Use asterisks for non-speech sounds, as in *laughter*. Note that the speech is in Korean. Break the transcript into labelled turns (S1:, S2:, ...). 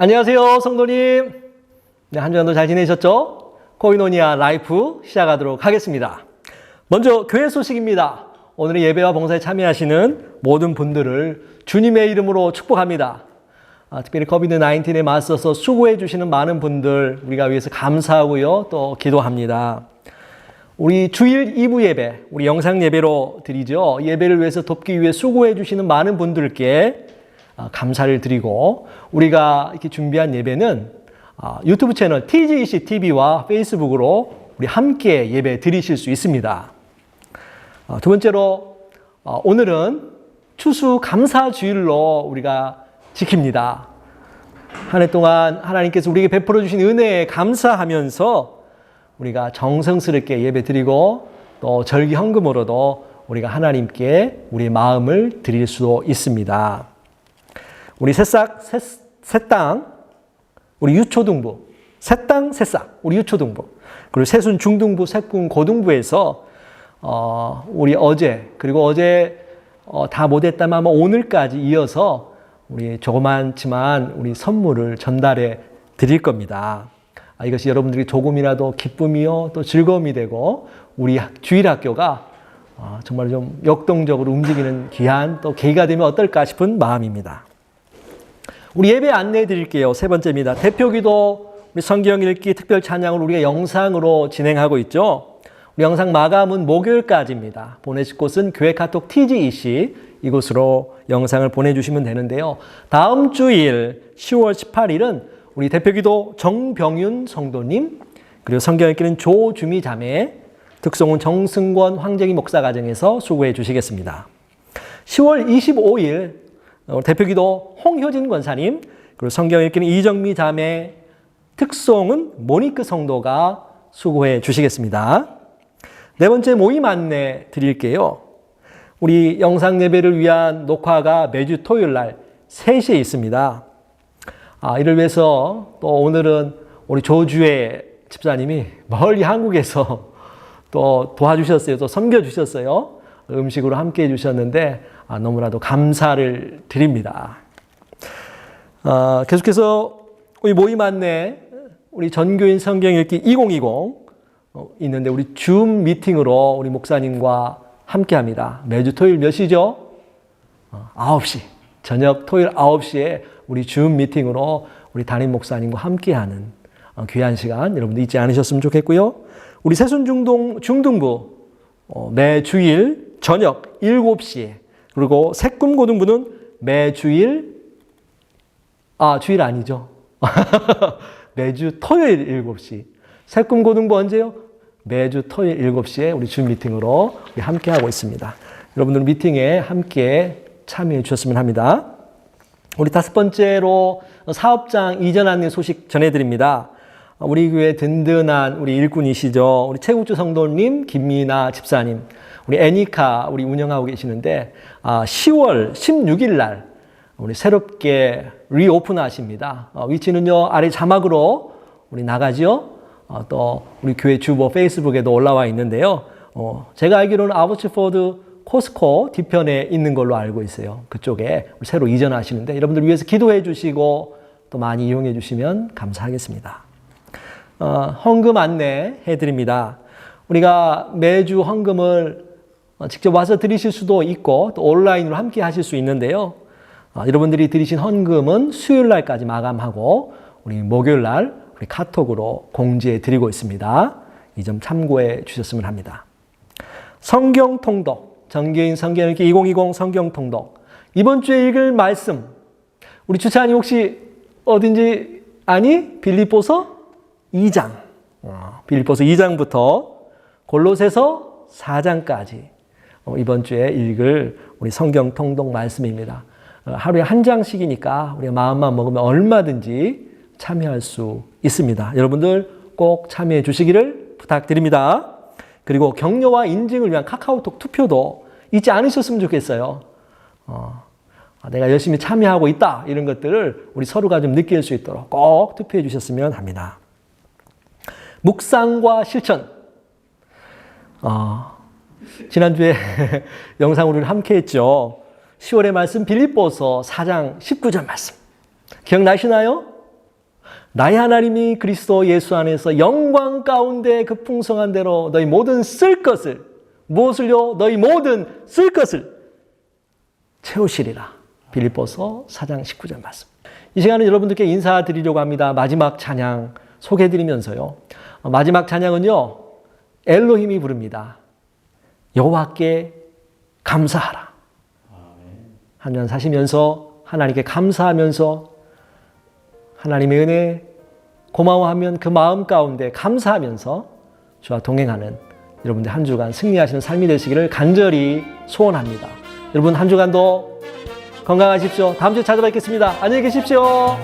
S1: 안녕하세요, 성도님. 네, 한 주간도 잘 지내셨죠? 코이노니아 라이프 시작하도록 하겠습니다. 먼저 교회 소식입니다. 오늘의 예배와 봉사에 참여하시는 모든 분들을 주님의 이름으로 축복합니다. 아, 특별히 코비드-19에 맞서서 수고해 주시는 많은 분들 우리가 위해서 감사하고요. 또 기도합니다. 우리 주일 2부 예배, 우리 영상 예배로 드리죠. 예배를 위해서 돕기 위해 수고해 주시는 많은 분들께 아, 감사를 드리고 우리가 이렇게 준비한 예배는 아, 유튜브 채널 TGC TV와 페이스북으로 우리 함께 예배 드리실 수 있습니다. 아, 두 번째로 어, 오늘은 추수 감사 주일로 우리가 지킵니다. 한 해 동안 하나님께서 우리에게 베풀어 주신 은혜에 감사하면서 우리가 정성스럽게 예배 드리고 또 절기 헌금으로도 우리가 하나님께 우리의 마음을 드릴 수 있습니다. 우리 새싹, 새, 새땅, 우리 유초등부, 새땅, 새싹, 우리 유초등부, 그리고 새순 중등부, 새꿈 고등부에서 어, 우리 어제 그리고 어제 어, 다 못했다면 아마 오늘까지 이어서 우리 조그만지만 우리 선물을 전달해 드릴 겁니다. 아, 이것이 여러분들이 조금이라도 기쁨이요 또 즐거움이 되고 우리 주일 학교가 아, 정말 좀 역동적으로 움직이는 귀한 또 계기가 되면 어떨까 싶은 마음입니다. 우리 예배 안내해 드릴게요. 세 번째입니다. 대표 기도 우리 성경 읽기 특별 찬양을 우리가 영상으로 진행하고 있죠. 우리 영상 마감은 목요일까지입니다. 보내실 곳은 교회 카톡 TGEC 이곳으로 영상을 보내주시면 되는데요. 다음 주일 10월 18일은 우리 대표 기도 정병윤 성도님 그리고 성경 읽기는 조주미 자매 특송은 정승권 황정희 목사 가정에서 수고해 주시겠습니다. 10월 25일 어, 대표기도 홍효진 권사님 그리고 성경 읽기는 이정미 자매 특송은 모니크 성도가 수고해 주시겠습니다. 네 번째 모임 안내 드릴게요. 우리 영상 예배를 위한 녹화가 매주 토요일 날 3시에 있습니다. 아, 이를 위해서 또 오늘은 우리 조주의 집사님이 멀리 한국에서 *laughs* 또 도와주셨어요. 또 섬겨주셨어요. 음식으로 함께 해주셨는데 아, 너무나도 감사를 드립니다. 아, 계속해서 우리 모임 안내 우리 전교인 성경 읽기 2020 어, 있는데 우리 줌 미팅으로 우리 목사님과 함께 합니다. 매주 토요일 몇 시죠? 어, 9시. 저녁 토요일 9시에 우리 줌 미팅으로 우리 담임 목사님과 함께 하는 어, 귀한 시간 여러분들 잊지 않으셨으면 좋겠고요. 우리 세순 중동 중등부 어, 매 주일 저녁 7시에 그리고 새꿈 고등부는 매 주일 아 주일 아니죠. *laughs* 매주 토요일 7시. 새꿈 고등부 언제요? 매주 토요일 7시에 우리 줌 미팅으로 우리 함께 하고 있습니다. 여러분들 미팅에 함께 참여해 주셨으면 합니다. 우리 다섯 번째로 사업장 이전하는 소식 전해드립니다. 우리 교회 든든한 우리 일꾼이시죠. 우리 최국주 성도님, 김미나 집사님, 우리 애니카 우리 운영하고 계시는데 10월 16일 날 우리 새롭게 리오픈하십니다. 어, 위치는요 아래 자막으로 우리 나가지요. 어, 또 우리 교회 주보 페이스북에도 올라와 있는데요. 어, 제가 알기로는 아버츠포드 코스코 뒤편에 있는 걸로 알고 있어요. 그쪽에 새로 이전하시는데 여러분들 위해서 기도해 주시고 또 많이 이용해 주시면 감사하겠습니다. 어, 헌금 안내 해드립니다. 우리가 매주 헌금을 직접 와서 드리실 수도 있고 또 온라인으로 함께 하실 수 있는데요. 어, 여러분들이 드리신 헌금은 수요일 날까지 마감하고 우리 목요일 날 우리 카톡으로 공지해 드리고 있습니다. 이 점 참고해 주셨으면 합니다. 성경 통독, 정교인 성경 읽기 2020 성경 통독. 이번 주에 읽을 말씀. 우리 주차님 혹시 어딘지 아니? 빌립보서 2장. 어, 빌립보서 2장부터 골로새서 4장까지 어, 이번 주에 읽을 우리 성경 통독 말씀입니다. 어, 하루에 한 장씩이니까 우리가 마음만 먹으면 얼마든지 참여할 수 있습니다. 여러분들 꼭 참여해 주시기를 부탁드립니다. 그리고 격려와 인증을 위한 카카오톡 투표도 잊지 않으셨으면 좋겠어요. 어, 내가 열심히 참여하고 있다. 이런 것들을 우리 서로가 좀 느낄 수 있도록 꼭 투표해 주셨으면 합니다. 묵상과 실천. 어, 지난주에 *laughs* 영상 우리를 함께 했죠. 10월의 말씀 빌립보서 4장 19절 말씀. 기억나시나요? 나의 하나님이 그리스도 예수 안에서 영광 가운데 그 풍성한 대로 너희 모든 쓸 것을 무엇을요? 너희 모든 쓸 것을 채우시리라. 빌립보서 4장 19절 말씀. 이 시간은 여러분들께 인사드리려고 합니다. 마지막 찬양 소개해 드리면서요. 어, 마지막 찬양은요. 엘로힘이 부릅니다. 여호와께 감사하라. 한 년 사시면서 하나님께 감사하면서 하나님의 은혜 고마워하면 그 마음 가운데 감사하면서 주와 동행하는 여러분들 한 주간 승리하시는 삶이 되시기를 간절히 소원합니다. 여러분 한 주간도 건강하십시오. 다음 주에 찾아뵙겠습니다. 안녕히 계십시오.